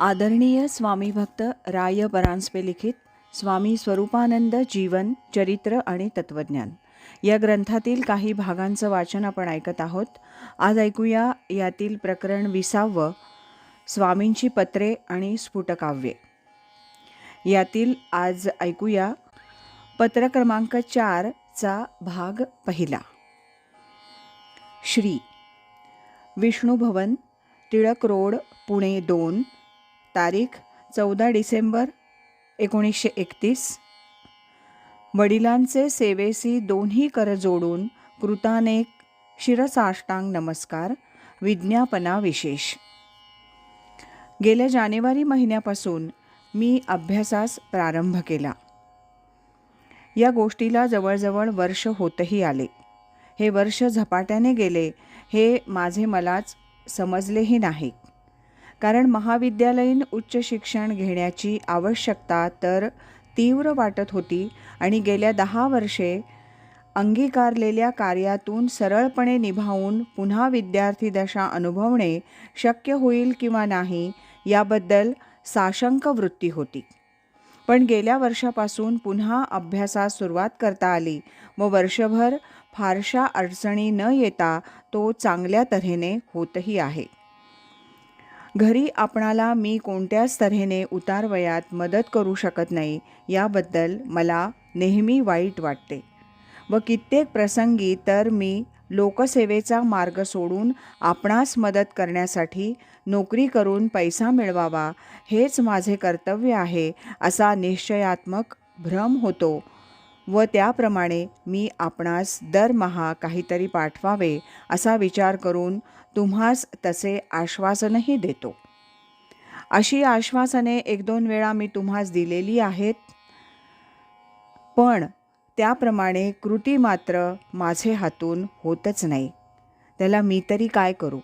आदरणीय स्वामी भक्त राय परांजपे लिखित स्वामी स्वरूपानंद जीवन चरित्र आणि तत्वज्ञान. या ग्रंथातील काही भागांचं वाचन आपण ऐकत आहोत. आज ऐकूया यातील प्रकरण विसावं स्वामींची पत्रे आणि स्फुटकाव्ये. यातील आज ऐकूया पत्र क्रमांक चारचा भाग पहिला. श्री. विष्णू भवन टिळक रोड पुणे दोन तारीख चौदा डिसेंबर एकोणीसशे एकतीस. वडिलांचे सेवेसी दोन्ही कर जोडून कृतानेक शिरसाष्टांग नमस्कार विज्ञापना विशेष. गेल्या जानेवारी महिन्यापासून मी अभ्यासास प्रारंभ केला. या गोष्टीला जवळजवळ वर्ष होतही आले. हे वर्ष झपाट्याने गेले हे माझे मलाच समजलेही नाही. कारण महाविद्यालयीन उच्च शिक्षण घेण्याची आवश्यकता तर तीव्र वाटत होती आणि गेल्या दहा वर्षे अंगीकारलेल्या कार्यातून सरळपणे निभावून पुन्हा विद्यार्थी दशा अनुभवणे शक्य होईल किंवा नाही याबद्दल साशंक वृत्ती होती. पण गेल्या वर्षापासून पुन्हा अभ्यासास सुरुवात करता आली व वर्षभर फारशा अडचणी न येता तो चांगल्या तऱ्हेने होतही आहे. घरी आपणाला मी कोणत्याच तऱ्हेने उतारवयात मदत करू शकत नाही याबद्दल मला नेहमी वाईट वाटते. व कित्येक प्रसंगी तर मी लोकसेवेचा मार्ग सोडून आपणास मदत करण्यासाठी नोकरी करून पैसा मिळवावा हेच माझे कर्तव्य आहे असा निश्चयात्मक भ्रम होतो. व त्याप्रमाणे मी आपणास दरमहा काहीतरी पाठवावे असा विचार करून तुम्हास तसे आश्वासनही देतो. अशी आश्वासने एक दोन वेळा मी तुम्हास दिलेली आहेत. पण त्याप्रमाणे कृती मात्र माझे हातून होतच नाही. त्याला मी तरी काय करू?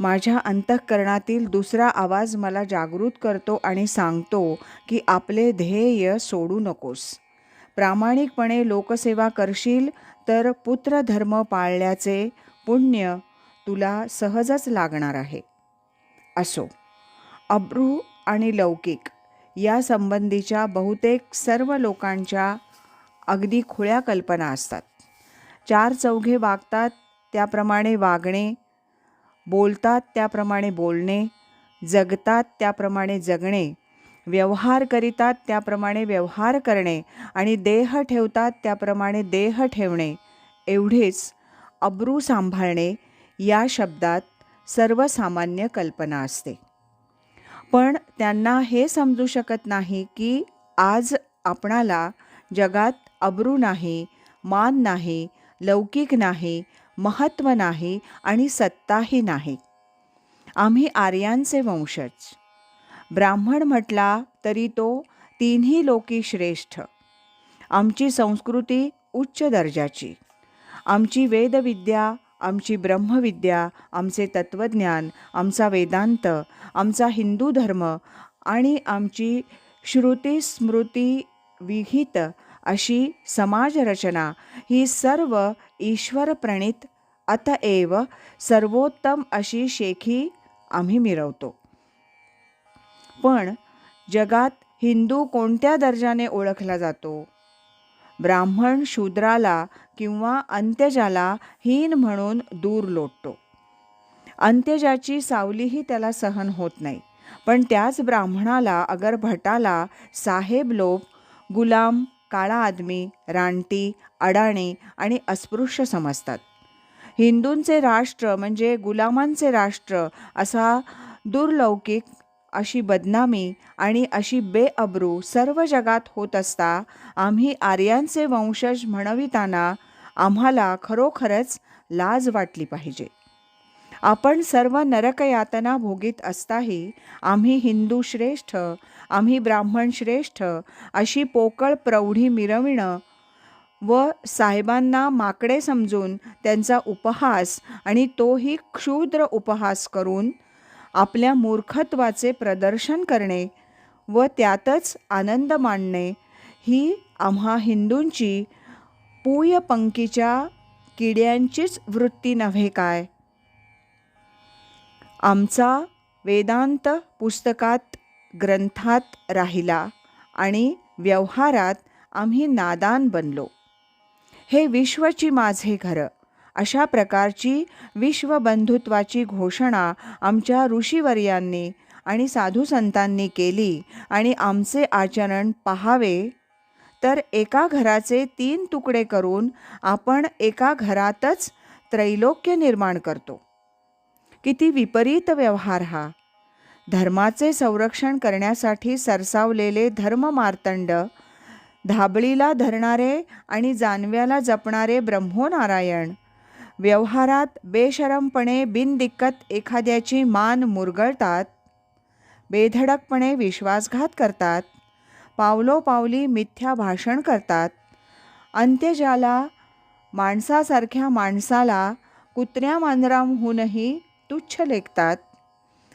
माझ्या अंतःकरणातील दुसरा आवाज मला जागृत करतो आणि सांगतो की आपले ध्येय सोडू नकोस. प्रामाणिकपणे लोकसेवा करशील तर पुत्रधर्म पाळल्याचे पुण्य तुला सहजच लागणार आहे. असो अब्रू आणि लौकिक या संबंधीच्या बहुतेक सर्व लोकांच्या अगदी खुळ्या कल्पना असतात. चार चौघे वागतात त्याप्रमाणे वागणे बोलतात त्याप्रमाणे बोलणे जगतात त्याप्रमाणे जगणे व्यवहार करीतात त्याप्रमाणे व्यवहार करणे आणि देह ठेवतात त्याप्रमाणे देह ठेवणे. एवढेच अब्रू सांभाळणे या शब्दात सर्वसामान्य कल्पना असते. पण त्यांना हे समजू शकत नाही की आज आपणाला जगात अब्रू नाही मान नाही लौकिक नाही महत्त्व नाही आणि सत्ताही नाही. आम्ही आर्यांचे वंशज. ब्राह्मण म्हटला तरी तो तिन्ही लोकी श्रेष्ठ. आमची संस्कृती उच्च दर्जाची. आमची वेदविद्या आमची ब्रह्मविद्या आमचे तत्त्वज्ञान आमचा वेदांत आमचा हिंदू धर्म आणि आमची श्रुती स्मृती विहित अशी समाजरचना ही सर्व ईश्वरप्रणित अतएव सर्वोत्तम अशी शेखी आम्ही मिरवतो. पण जगात हिंदू कोणत्या दर्जाने ओळखला जातो? ब्राह्मण शूद्राला किंवा अंत्यजाला हीन म्हणून दूर लोटतो. अंत्यजाची सावलीही त्याला सहन होत नाही. पण त्याच ब्राह्मणाला अगर भटाला साहेब लोप गुलाम काळा आदमी रानटी अडाणी आणि अस्पृश्य समजतात. हिंदूंचे राष्ट्र म्हणजे गुलामांचे राष्ट्र असा दुर्लौकिक अशी बदनामी आणि अशी बेअब्रू सर्व जगात होत असता आम्ही आर्यांचे वंशज म्हणविताना आम्हाला खरोखरच लाज वाटली पाहिजे. आपण सर्व नरकयातना भोगीत असताही आम्ही हिंदू श्रेष्ठ आम्ही ब्राह्मण श्रेष्ठ अशी पोकळ प्रौढी मिरविणं व साहेबांना माकडे समजून त्यांचा उपहास आणि तोही क्षुद्र उपहास करून आपल्या मूर्खत्वाचे प्रदर्शन करणे व त्यातच आनंद मानणे ही आम्हा हिंदूंची पूयपंकीच्या किड्यांचीच वृत्ती नव्हे काय? आमचा वेदांत पुस्तकात ग्रंथात राहिला आणि व्यवहारात आम्ही नादान बनलो. हे विश्वची माझे घरं. अशा प्रकारची विश्वबंधुत्वाची घोषणा आमच्या ऋषीवर्यांनी आणि साधूसंतांनी केली आणि आमचे आचरण पहावे. तर एका घराचे तीन तुकडे करून आपण एका घरातच त्रैलोक्य निर्माण करतो. किती विपरीत व्यवहार हा. धर्माचे संरक्षण करण्यासाठी सरसावलेले धर्ममार्तंड धाबळीला धरणारे आणि जानव्याला जपणारे ब्रह्मोनारायण व्यवहारात बेशरमपणे बिनदिक्कत एखाद्याची मान मुरगळतात बेधडकपणे विश्वासघात करतात पावलोपावली मिथ्या भाषण करतात अंत्यजाला माणसासारख्या माणसाला कुत्र्या मांजरांहूनही तुच्छ लेखतात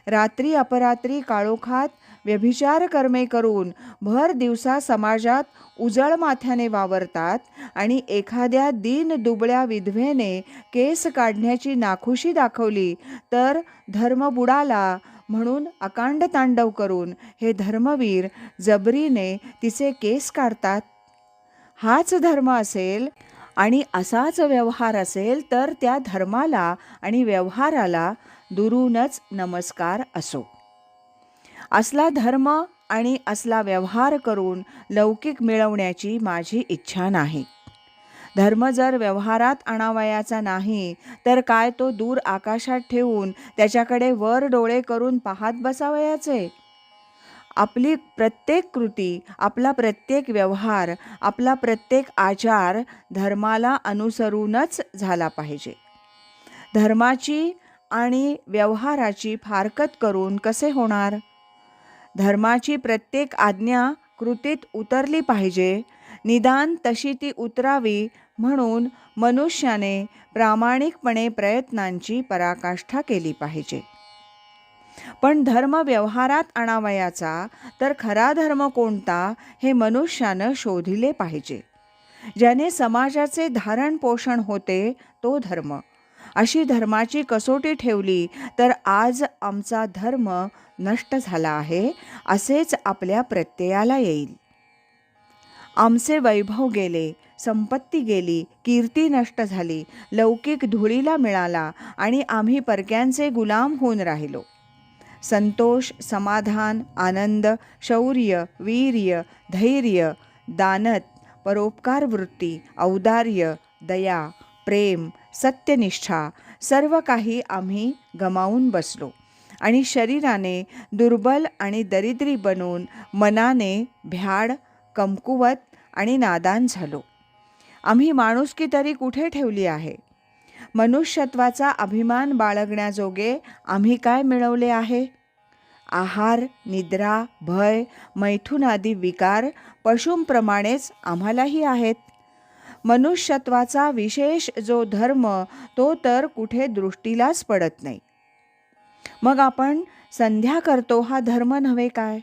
रात्री अपरात्री काळोखात व्यभिचार कर्मे करून भर दिवसा समाजात उजळ माथ्याने वावरतात आणि एखाद्या दीन दुबळ्या विधवेने केस काढण्याची नाखुशी दाखवली तर धर्म बुडाला म्हणून अकांड तांडव करून हे धर्मवीर जबरीने तिचे केस काढतात. हाच धर्म असेल आणि असाच व्यवहार असेल तर त्या धर्माला आणि व्यवहाराला दुरूनच नमस्कार असो. असला धर्म आणि असला व्यवहार करून लौकिक मिळवण्याची माझी इच्छा नाही. धर्म जर व्यवहारात आणावयाचा नाही तर काय तो दूर आकाशात ठेवून त्याच्याकडे वर डोळे करून पाहत बसावयाचे? आपली प्रत्येक कृती आपला प्रत्येक व्यवहार आपला प्रत्येक आचार धर्माला अनुसरूनच झाला पाहिजे. धर्माची आणि व्यवहाराची फारकत करून कसे होणार? धर्माची प्रत्येक आज्ञा कृतीत उतरली पाहिजे. निदान तशी ती उतरावी म्हणून मनुष्याने प्रामाणिकपणे प्रयत्नांची पराकाष्ठा केली पाहिजे. पण धर्म व्यवहारात आणावयाचा तर खरा धर्म कोणता हे मनुष्यानं शोधिले पाहिजे. ज्याने समाजाचे धारण पोषण होते तो धर्म. अशी धर्माची कसोटी ठेवली तर आज आमचा धर्म नष्ट झाला आहे असेच आपल्या प्रत्ययाला येईल. आमचे वैभव गेले संपत्ती गेली कीर्ती नष्ट झाली लौकिक धुळीला मिळाला आणि आम्ही परक्यांचे गुलाम होऊन राहिलो. संतोष समाधान आनंद शौर्य वीर्य धैर्य दानत परोपकार वृत्ती औदार्य दया प्रेम सत्यनिष्ठा सर्व काही आम्ही गमावून बसलो आणि शरीराने दुर्बल आणि दरिद्री बनून मनाने भ्याड कमकुवत आणि नादान झालो. आम्ही माणुसकी तरी कुठे ठेवली आहे? मनुष्यत्वाचा अभिमान बाळगण्याजोगे आम्ही काय मिळवले आहे? आहार निद्रा भय मैथुन आदी विकार पशूंप्रमाणेच आम्हालाही आहेत. मनुष्यत्वाचा विशेष जो धर्म तो तर कुठे दृष्टीलाच पडत नाही. मग आपण संध्या करतो हा धर्म नव्हे काय?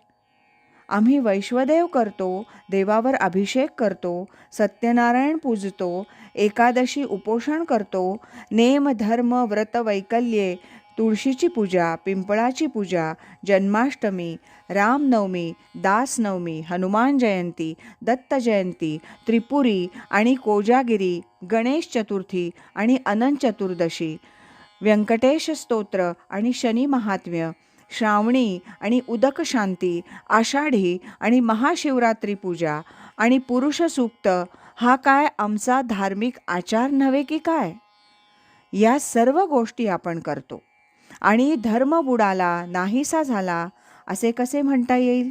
आम्ही वैश्वदेव करतो देवावर अभिषेक करतो सत्यनारायण पूजतो एकादशी उपोषण करतो नेम धर्म व्रत वैकल्ये तुळशीची पूजा पिंपळाची पूजा जन्माष्टमी रामनवमी दासनवमी हनुमान जयंती दत्त जयंती त्रिपुरी आणि कोजागिरी गणेश चतुर्थी आणि अनंत चतुर्दशी. व्यंकटेश स्तोत्र आणि शनी महात्म्य. श्रावणी आणि उदक शांती आषाढी आणि महाशिवरात्री पूजा. आणि पुरुष सूक्त हा काय आमचा धार्मिक आचार नव्हे की काय? या सर्व गोष्टी आपण करतो. आणि धर्म बुडाला नाहीसा झाला असे कसे म्हणता येईल?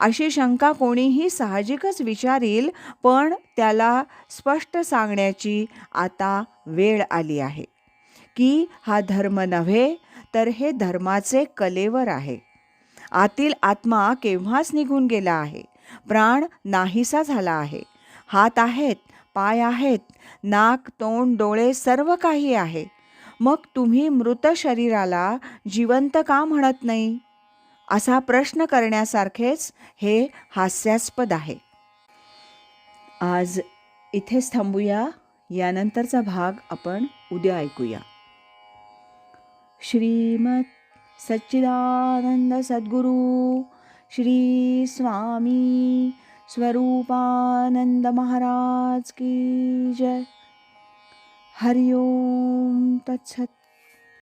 अशी शंका कोणीही साहजिकच विचारील पण त्याला स्पष्ट सांगण्याची आता वेळ आली आहे. की हा धर्म नव्हे तर हे धर्माचे कलेवर आहे. आतील आत्मा केव्हाच निघून गेला आहे? प्राण नाहीसा झाला आहे. हात आहेत पाय आहेत नाक तोंड डोळे सर्व काही आहे. मग तुम्ही मृत शरीराला जिवंत का म्हणत नाही? असा प्रश्न करण्यासारखेच हे हास्यास्पद आहे. आज इथेच थांबूया. यानंतरचा भाग आपण उद्या ऐकूया. श्रीमत सच्चिदानंद सद्गुरू श्री स्वामी स्वरूपानंद महाराज की जय. 하리옴 따차